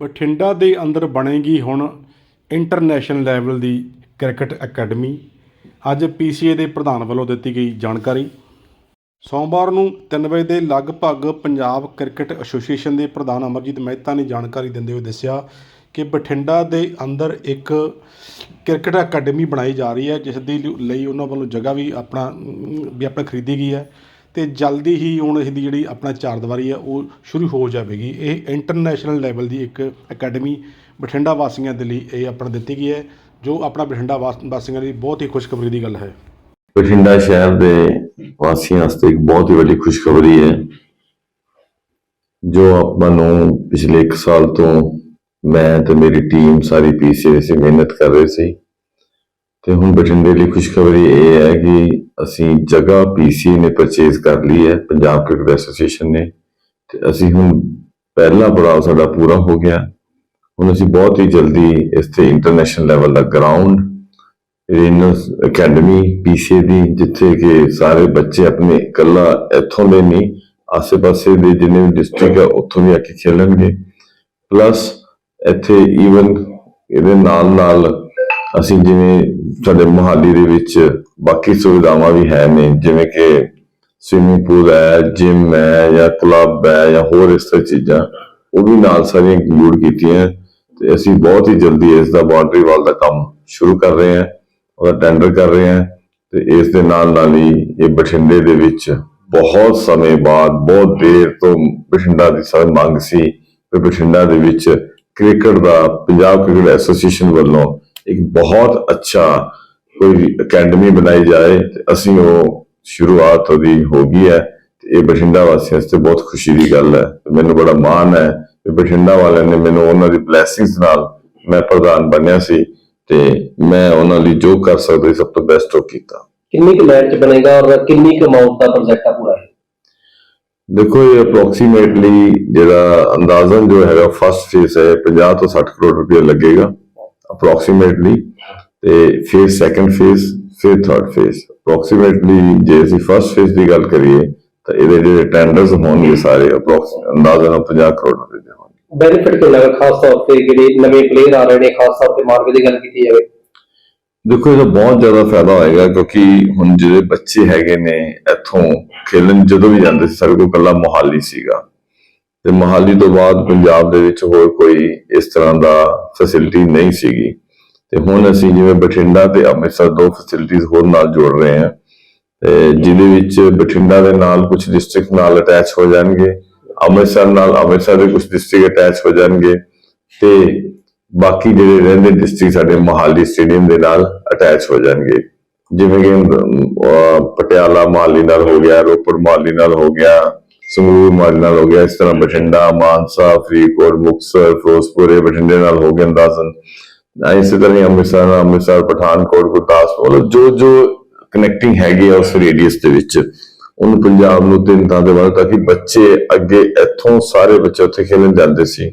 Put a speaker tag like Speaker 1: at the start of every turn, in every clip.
Speaker 1: ਬਠਿੰਡਾ ਦੇ ਅੰਦਰ ਬਣੇਗੀ ਹੁਣ ਇੰਟਰਨੈਸ਼ਨਲ ਲੈਵਲ ਦੀ ਕ੍ਰਿਕਟ ਅਕੈਡਮੀ। ਅੱਜ ਪੀਸੀਏ ਦੇ ਪ੍ਰਧਾਨ ਵੱਲੋਂ ਦਿੱਤੀ ਗਈ ਜਾਣਕਾਰੀ। ਸੋਮਵਾਰ ਨੂੰ 3 ਵਜੇ ਦੇ ਲਗਭਗ ਪੰਜਾਬ ਕ੍ਰਿਕਟ ਐਸੋਸੀਏਸ਼ਨ ਦੇ ਪ੍ਰਧਾਨ ਅਮਰਜੀਤ ਮਹਿਤਾ ਨੇ ਜਾਣਕਾਰੀ ਦਿੰਦੇ ਹੋਏ ਦੱਸਿਆ ਕਿ ਬਠਿੰਡਾ ਦੇ ਅੰਦਰ ਇੱਕ ਕ੍ਰਿਕਟ ਅਕੈਡਮੀ ਬਣਾਈ ਜਾ ਰਹੀ ਹੈ, ਜਿਸ ਦੀ ਲਈ ਉਹਨਾਂ ਵੱਲੋਂ ਜਗ੍ਹਾ ਵੀ ਆਪਣਾ ਵੀ ਆਪਣਾ ਖਰੀਦੀ ਗਈ ਹੈ। ਤੇ ਜਲਦੀ ਹੀ ਹੁਣ ਇਹਦੀ ਜਿਹੜੀ ਆਪਣਾ ਚਾਰ ਦੀਵਾਰੀ ਹੈ ਉਹ ਸ਼ੁਰੂ ਹੋ ਜਾਵੇਗੀ। ਇਹ ਇੰਟਰਨੈਸ਼ਨਲ ਲੈਵਲ ਦੀ ਇੱਕ ਅਕੈਡਮੀ ਬਠਿੰਡਾ ਵਾਸੀਆਂ ਦੇ ਲਈ ਇਹ ਆਪਣਾ ਦਿੱਤੀ ਗਈ ਹੈ, ਜੋ ਆਪਣਾ ਬਠਿੰਡਾ ਵਾਸ- ਵਾਸੀਆਂ ਲਈ ਬਹੁਤ ਹੀ ਖੁਸ਼ਖਬਰੀ ਦੀ ਗੱਲ ਹੈ।
Speaker 2: ਬਠਿੰਡਾ ਸ਼ਹਿਰ ਦੇ ਵਾਸੀਆਂ ਵਾਸਤੇ ਇੱਕ ਬਹੁਤ ਹੀ ਵੱਡੀ ਖੁਸ਼ਖਬਰੀ ਹੈ, ਜੋ ਆਪਾਂ ਨੂੰ ਪਿਛਲੇ 1 ਸਾਲ ਤੋਂ ਮੈਂ ਤੇ ਮੇਰੀ ਟੀਮ ਸਾਰੀ ਪੀਸੀਏ ਸੀ ਮਿਹਨਤ ਕਰ ਰਹੇ ਸੀ। ਤੇ ਹੁਣ ਬਠਿੰਡੇ ਲਈ ਖੁਸ਼ਖਬਰੀ ਇਹ ਹੈ ਕਿ ਅਸੀਂ ਜਗ੍ਹਾ ਪੀਸੀਏ ਨੇ ਪਰਚੇਜ਼ ਕਰ ਲਈ ਹੈ, ਪੰਜਾਬ ਕ੍ਰਿਕਟ ਐਸੋਸੀਏਸ਼ਨ ਨੇ। ਤੇ ਅਸੀਂ ਹੁਣ ਪਹਿਲਾ ਪੜਾਅ ਸਾਡਾ ਪੂਰਾ ਹੋ ਗਿਆ। ਹੁਣ ਅਸੀਂ ਬਹੁਤ ਹੀ ਜਲਦੀ ਇਸ ਤੇ ਇੰਟਰਨੈਸ਼ਨਲ ਲੈਵਲ ਦਾ ਗਰਾਊਂਡ ਰੇਨਸ ਅਕੈਡਮੀ ਪੀਸੀਏ ਦੀ, ਜਿੱਥੇ ਕਿ ਸਾਰੇ ਬੱਚੇ ਆਪਣੇ ਇਕੱਲਾ ਇੱਥੋਂ ਦੇ ਨਹੀਂ ਆਸੇ-ਪਾਸੇ ਦੇ ਜਿੰਨੇ ਵੀ ਡਿਸਟ੍ਰਿਕਟ ਆ, ਉੱਥੋਂ ਵੀ ਆ ਕੇ ਖੇਲਣਗੇ। ਪਲੱਸ ਇੱਥੇ ਈਵਨ ਇਹਦੇ ਨਾਲ ਨਾਲ ਅਸੀਂ ਜਿਵੇਂ ਸਾਡੇ ਮੁਹਾਲੀ ਦੇ ਵਿੱਚ ਬਾਕੀ ਸੁਵਿਧਾਵਾਂ ਵੀ ਹੈ ਨੇ, ਜਿਵੇਂ ਕਿ ਸਵਿਮਿੰਗ ਪੂਲ ਹੈ ਜਿਮ ਹੈ ਜਾਂ ਕਲੱਬ ਹੈ ਜਾਂ ਹੋਰ ਇਸ ਤਰ੍ਹਾਂ ਚੀਜ਼ਾਂ, ਉਹ ਵੀ ਨਾਲ ਸਾਰੀਆਂ ਇੰਕਲੂਡ ਕੀਤੀਆਂ। ਤੇ ਅਸੀਂ ਬਹੁਤ ਹੀ ਜਲਦੀ ਇਸ ਦਾ ਬਾਉਂਡਰੀ ਵਾਲ ਦਾ ਕੰਮ ਸ਼ੁਰੂ ਕਰ ਰਹੇ ਹਾਂ, ਉਹਦਾ ਟੈਂਡਰ ਕਰ ਰਹੇ ਹਾਂ ਤੇ ਇਸ ਦੇ ਨਾਲ ਨਾਲ ਹੀ ਇਹ ਬਠਿੰਡੇ ਦੇ ਵਿੱਚ ਬਹੁਤ ਸਮੇਂ ਬਾਅਦ, ਬਹੁਤ ਦੇਰ ਤੋਂ ਬਠਿੰਡਾ ਦੀ ਸਭ ਮੰਗ ਸੀ ਕਿ ਬਠਿੰਡਾ ਦੇ ਵਿੱਚ ਕ੍ਰਿਕਟ ਦਾ ਪੰਜਾਬ ਕ੍ਰਿਕਟ ਐਸੋਸੀਏਸ਼ਨ ਵੱਲੋਂ ਇੱਕ ਬਹੁਤ ਅੱਛਾ ਕੋਈ ਅਕੈਡਮੀ ਬਣਾਈ ਜਾਏ ਤੇ ਅਸੀਂ ਉਹ ਸ਼ੁਰੂਆਤ ਉਹਦੀ ਹੋ ਗਈ ਹੈ ਤੇ ਇਹ ਬਠਿੰਡਾ ਵਾਸੀਆਂ ਵਾਸਤੇ ਬਹੁਤ ਖੁਸ਼ੀ ਦੀ ਗੱਲ ਹੈ। ਮੈਨੂੰ ਬੜਾ ਮਾਣ ਹੈ ਕਿ ਬਠਿੰਡਾ ਵਾਲਿਆਂ ਨੇ ਮੈਨੂੰ ਉਹਨਾਂ ਦੀ ਬਲੇਸਿੰਗਸ ਨਾਲ ਮੈਂ ਪ੍ਰਧਾਨ ਬਣਿਆ ਸੀ ਤੇ ਮੈਂ ਉਹਨਾਂ ਲਈ ਜੋ ਕਰ ਸਕਦਾ ਸਭ ਤੋਂ ਬੈਸਟ ਉਹ ਕੀਤਾ।
Speaker 3: ਕਿੰਨੀ ਕੁ ਚ ਬਣੇਗਾ ਔਰ ਕਿੰਨੀ ਕੁ ਅਮਾਉਂਟ ਦਾ ਪ੍ਰੋਜੈਕਟ ਆ ਪੂਰਾ?
Speaker 2: ਦੇਖੋ ਇਹ ਅਪਰੋਕਸੀਮੇਟਲੀ ਜਿਹੜਾ ਅੰਦਾਜ਼ਨ ਜੋ ਹੈਗਾ ਫਸਟ ਫੇਸ ਹੈ 50 ਤੋਂ 60 ਕਰੋੜ ਰੁਪਏ ਲੱਗੇਗਾ। ਅਪਰੋਕਸੀਮੇਟਲੀ ਤੇ ਫਿਰ ਸੈਕੰਡ ਫੇਸ ਫਿਰ ਥਰਡ ਫੇਸ ਅਪਰੋਕਸੀਮੇਟਲੀ ਜੇ ਅਸੀਂ ਫਸਟ ਫੇਸ ਦੀ ਗੱਲ ਕਰੀਏ ਤਾਂ ਇਹਦੇ ਜਿਹੜੇ ਟੈਂਡਰਸ ਹੋਣਗੇ ਸਾਰੇ ਅਪਰੋਕਸ ਅੰਦਾਜ਼ਨ 50 ਕਰੋੜ ਰੁਪਏ ਦੇ ਹੋਣਗੇ।
Speaker 3: ਬੈਨੀਫਿਟ ਕਿੰਨਾ ਕੁ ਖਾਸ ਤੌਰ ਤੇ ਜਿਹੜੇ ਨਵੇਂ ਪਲੇਅਰ ਆ ਰਹੇ ਨੇ ਖਾਸ ਤੌਰ ਤੇ ਮਾਰਵੇ ਦੀ ਗੱਲ ਕੀਤੀ ਜਾਵੇ?
Speaker 2: ਦੇਖੋ ਇਹਦਾ ਬਹੁਤ ਜ਼ਿਆਦਾ ਫਾਇਦਾ ਹੋਏਗਾ ਕਿਉਂਕਿ ਹੁਣ ਜਿਹੜੇ ਬੱਚੇ ਹੈਗੇ ਨੇ ਇੱਥੋਂ ਖੇਲਣ ਜਦੋਂ ਵੀ ਜਾਂਦੇ ਸੀ ਸਾਡੇ ਕੋਲ ਕੱਲਾ ਮੋਹਾਲੀ ਸੀਗਾ। ਤੇ ਮੋਹਾਲੀ ਤੋਂ ਬਾਅਦ ਪੰਜਾਬ ਦੇ ਵਿੱਚ ਹੋਰ ਕੋਈ ਇਸ ਤਰ੍ਹਾਂ ਦਾ ਫੈਸਿਲਿਟੀ ਨਹੀਂ ਸੀਗੀ। ਤੇ ਹੁਣ ਅਸੀਂ ਜਿਵੇਂ ਬਠਿੰਡਾ ਤੇ ਅੰਮ੍ਰਿਤਸਰ ਦੋ ਫੈਸਿਲਿਟੀਆਂ ਹੋਰ ਨਾਲ ਜੋੜ ਰਹੇ ਹਾਂ। ਤੇ ਜਿਹਦੇ ਵਿੱਚ ਬਠਿੰਡਾ ਦੇ ਨਾਲ ਕੁਝ ਡਿਸਟ੍ਰਿਕਟ ਨਾਲ ਅਟੈਚ ਹੋ ਜਾਣਗੇ, ਅੰਮ੍ਰਿਤਸਰ ਨਾਲ ਅੰਮ੍ਰਿਤਸਰ ਦੇ ਕੁਝ ਡਿਸਟ੍ਰਿਕਟ ਅਟੈਚ ਹੋ ਜਾਣਗੇ ਤੇ ਬਾਕੀ ਜਿਹੜੇ ਰਹਿੰਦੇ ਡਿਸਟ੍ਰਿਕਟ ਸਾਡੇ ਮੋਹਾਲੀ ਸਟੇਡੀਅਮ ਦੇ ਨਾਲ ਅਟੈਚ ਹੋ ਜਾਣਗੇ। ਜਿਵੇਂ ਕਿ ਪਟਿਆਲਾ ਮੋਹਾਲੀ ਨਾਲ ਹੋ ਗਿਆ, ਰੋਪੜ ਮੋਹਾਲੀ ਨਾਲ ਹੋ ਗਿਆ ਸੰਗਰੂਰ ਮੋਹਾਲੀ ਨਾਲ ਹੋ ਗਿਆ, ਇਸ ਤਰ੍ਹਾਂ ਬਠਿੰਡਾ, ਮਾਨਸਾ, ਫਰੀਦਕੋਟ, ਮੁਕਤਸਰ, ਫਿਰੋਜ਼ਪੁਰ ਬਠਿੰਡੇ ਨਾਲ ਹੋ ਗਿਆ ਅੰਦਾਜ਼ਨ। ਇਸੇ ਤਰ੍ਹਾਂ ਹੀ ਅੰਮ੍ਰਿਤਸਰ ਅੰਮ੍ਰਿਤਸਰ, ਪਠਾਨਕੋਟ ਗੁਰਦਾਸਪੁਰ ਮਤਲਬ ਜੋ ਜੋ ਕਨੈਕਟਿੰਗ ਹੈਗੀ ਆ ਉਸ ਰੇਡੀਅਸ ਦੇ ਵਿੱਚ, ਉਹਨੂੰ ਪੰਜਾਬ ਨੂੰ ਤਿੰਨ ਤਾਂ ਦੇ ਬਾਅਦ ਤਾਂ ਕਿ ਬੱਚੇ ਅੱਗੇ ਇੱਥੋਂ ਸਾਰੇ ਬੱਚੇ ਉੱਥੇ ਖੇਲਣ ਜਾਂਦੇ ਸੀ।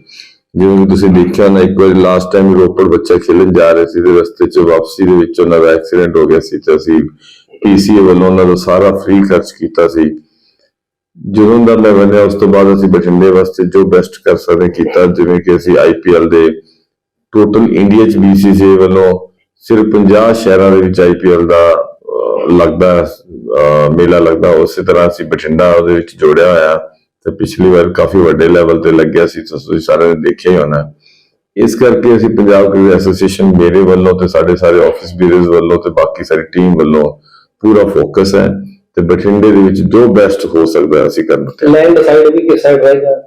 Speaker 2: ਜਿਵੇਂ ਕਿ ਤੁਸੀਂ ਦੇਖਿਆ ਨਾ, ਇੱਕ ਵਾਰੀ ਲਾਸਟ ਟਾਈਮ ਰੋਪੜ ਬੱਚਾ ਖੇਲਣ ਜਾ ਰਹੇ ਸੀ, ਤੇ ਰਸਤੇ 'ਚ ਵਾਪਸੀ ਦੇ ਵਿੱਚ ਉਹਨਾਂ ਦਾ ਐਕਸੀਡੈਂਟ ਹੋ ਗਿਆ ਸੀ, ਤੇ ਅਸੀਂ ਪੀਸੀਏ ਵੱਲੋਂ ਉਹਨਾਂ ਦਾ ਸਾਰਾ ਫ੍ਰੀ ਖਰਚ ਕੀਤਾ ਸੀ। ਜਦੋਂ ਦਾ ਮੈਂ ਬਣਿਆ ਉਸ ਤੋਂ ਬਾਅਦ ਅਸੀਂ ਬਠਿੰਡੇ ਵਾਸਤੇ ਜੋ ਬੈਸਟ ਕਰ ਸਕਦੇ ਕੀਤਾ, ਜਿਵੇਂ ਕਿ ਅਸੀਂ ਆਈਪੀਐਲ ਦੇ ਟੋਟਲ ਇੰਡੀਆ 'ਚ BCCI ਵੱਲੋਂ ਸਿਰਫ 50 ਸ਼ਹਿਰਾਂ ਦੇ ਵਿੱਚ ਆਈਪੀਐਲ ਦਾ ਲੱਗਦਾ ਮੇਲਾ ਲੱਗਦਾ, ਉਸੇ ਤਰ੍ਹਾਂ ਅਸੀਂ ਬਠਿੰਡਾ ਉਹਦੇ ਵਿੱਚ ਜੋੜਿਆ ਹੋਇਆ। ਤੇ ਪਿਛਲੀ ਵਾਰ ਕਾਫੀ ਵੱਡੇ ਲੈਵਲ ਤੇ ਲੱਗਿਆ ਸੀ ਤੁਸੀਂ ਸਾਰਿਆਂ ਨੇ ਦੇਖਿਆ ਹੀ ਹੋਣਾ। ਇਸ ਕਰਕੇ ਅਸੀਂ ਪੰਜਾਬ ਕ੍ਰਿਕਟ ਐਸੋਸੀਏਸ਼ਨ ਮੇਰੇ ਵੱਲੋਂ ਤੇ ਸਾਡੇ ਸਾਰੇ ਆਫਿਸ ਬੀਰਜ਼ ਵੱਲੋਂ ਤੇ ਬਾਕੀ ਸਾਰੀ ਟੀਮ ਵੱਲੋਂ ਪੂਰਾ ਫੋਕਸ ਹੈ। ਤੇ ਬਠਿੰਡੇ ਦੇ ਵਿੱਚ ਜੋ ਬੈਸਟ ਹੋ ਸਕਦਾ ਅਸੀਂ ਕਰਨ ਤੇ।
Speaker 3: ਲੈਂਡ ਸਾਈਡ ਵੀ ਕਿਸ ਸਾਈਡ ਰਹੇਗਾ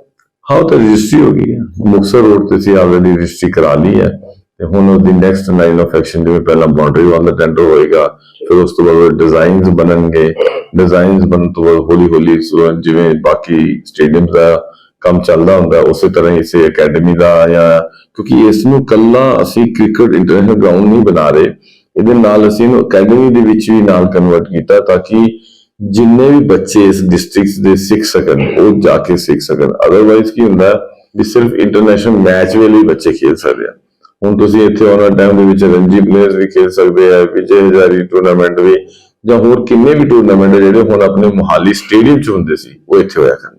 Speaker 2: ਹਾਂ ਤਾਂ ਰਜਿਸਟਰੀ ਹੋ ਗਈ ਹੈ। ਮੁਕਤਸਰ ਰੋਡ ਤੇ ਅਸੀਂ ਆਲਰੇਡੀ ਰਜਿਸਟਰੀ ਕਰਾ ਲਈ ਹੈ। ਤੇ ਹੁਣ ਉਹਦੀ ਨੈਕਸਟ ਲਾਈਨ ਆਫ ਐਕਸ਼ਨ ਜਿਵੇਂ ਪਹਿਲਾਂ ਬਾਉਂਡਰੀ ਵਾਲ ਟੈਂਡਰ ਹੋਏਗਾ ਫਿਰ ਉਸ ਤੋਂ ਬਾਅਦ ਡਿਜ਼ਾਈਨਸ ਬਣਨਗੇ। ਡਿਜ਼ਾਈਨਸ ਬਣਨ ਤੋਂ ਬਾਅਦ ਹੌਲੀ ਹੌਲੀ ਸੋ ਜਿਵੇਂ ਬਾਕੀ ਸਟੇਡੀਅਮਸ ਦਾ ਕੰਮ ਚੱਲਦਾ ਹੁੰਦਾ ਉਸੇ ਤਰ੍ਹਾਂ ਹੀ ਇਸੇ ਅਕੈਡਮੀ ਦਾ ਜਾਂ ਕਿਉਂਕਿ ਇਸ ਨੂੰ ਕੱਲਾ ਅਸੀਂ ਕ੍ਰਿਕਟ ਇੰਟਰਨੈਸ਼ਨਲ ਗਰਾਊਂਡ ਨਹੀਂ ਬਣਾ ਰਹੇ। ਇਹਦੇ ਨਾਲ ਅਸੀਂ ਇਹਨੂੰ ਅਕੈਡਮੀ ਦੇ ਵਿੱਚ ਵੀ ਨਾਲ ਕਨਵਰਟ ਕੀਤਾ ਤਾਂ ਕਿ ਜਿੰਨੇ ਵੀ ਬੱਚੇ ਇਸ ਡਿਸਟ੍ਰਿਕਟ ਦੇ ਸਿੱਖ ਸਕਣ, ਉਹ ਜਾ ਕੇ ਸਿੱਖ ਸਕਣ। ਅਦਰਵਾਈਜ਼ ਕੀ ਹੁੰਦਾ ਵੀ ਸਿਰਫ ਇੰਟਰਨੈਸ਼ਨਲ ਮੈਚ ਵੇਲੇ ਹੀ ਬੱਚੇ ਖੇਡ ਸਕਦੇ ਆ। ਹੁਣ ਤੁਸੀਂ ਇੱਥੇ ਆਉਣਾ ਟਾਈਮ ਦੇ ਵਿੱਚ ਰਣਜੀ ਪਲੇਅਰਸ ਵੀ ਖੇਡ ਸਕਦੇ ਆ, ਵਿਜੇ ਹਜ਼ਾਰੀ ਟੂਰਨਾਮੈਂਟ ਵੀ, ਜਾਂ ਹੋਰ ਕਿੰਨੇ ਵੀ ਟੂਰਨਾਮੈਂਟ ਜਿਹੜੇ ਹੁਣ ਆਪਣੇ ਮੁਹਾਲੀ ਸਟੇਡੀਅਮ 'ਚ ਹੁੰਦੇ ਸੀ, ਉਹ ਇੱਥੇ ਹੋਇਆ ਕਰਨ